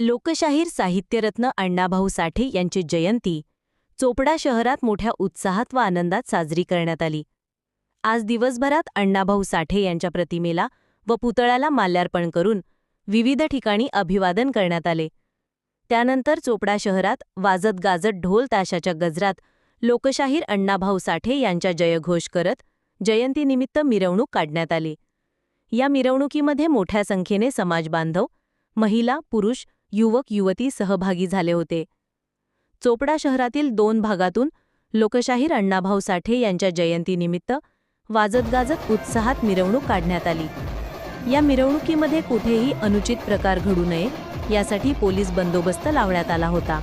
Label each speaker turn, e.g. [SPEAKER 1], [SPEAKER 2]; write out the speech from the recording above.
[SPEAKER 1] लोकशाहीर साहित्यरत्न अण्णाभाऊ साठे यांची जयंती चोपडा शहरात मोठ्या उत्साहात व आनंदात साजरी करण्यात आली. आज दिवसभरात अण्णाभाऊ साठे यांच्या प्रतिमेला व पुतळ्याला माल्यार्पण करून विविध ठिकाणी अभिवादन करण्यात आले. त्यानंतर चोपडा शहरात वाजत गाजत ढोल ताशाच्या गजरात लोकशाहीर अण्णाभाऊ साठे यांच्या जयघोष करत जयंतीनिमित्त मिरवणूक काढण्यात आली. या मिरवणुकीमध्ये मोठ्या संख्येने समाजबांधव महिला पुरुष युवक युवती सहभागी झाले होते. चोपडा शहरातील दोन भागातून लोकशाहीर अण्णाभाऊ साठे यांच्या जयंतीनिमित्त वाजत गाजत उत्साहात मिरवणूक काढण्यात आली. या मिरवणुकीमध्ये कुठेही अनुचित प्रकार घडू नये यासाठी पोलीस बंदोबस्त लावण्यात आला होता.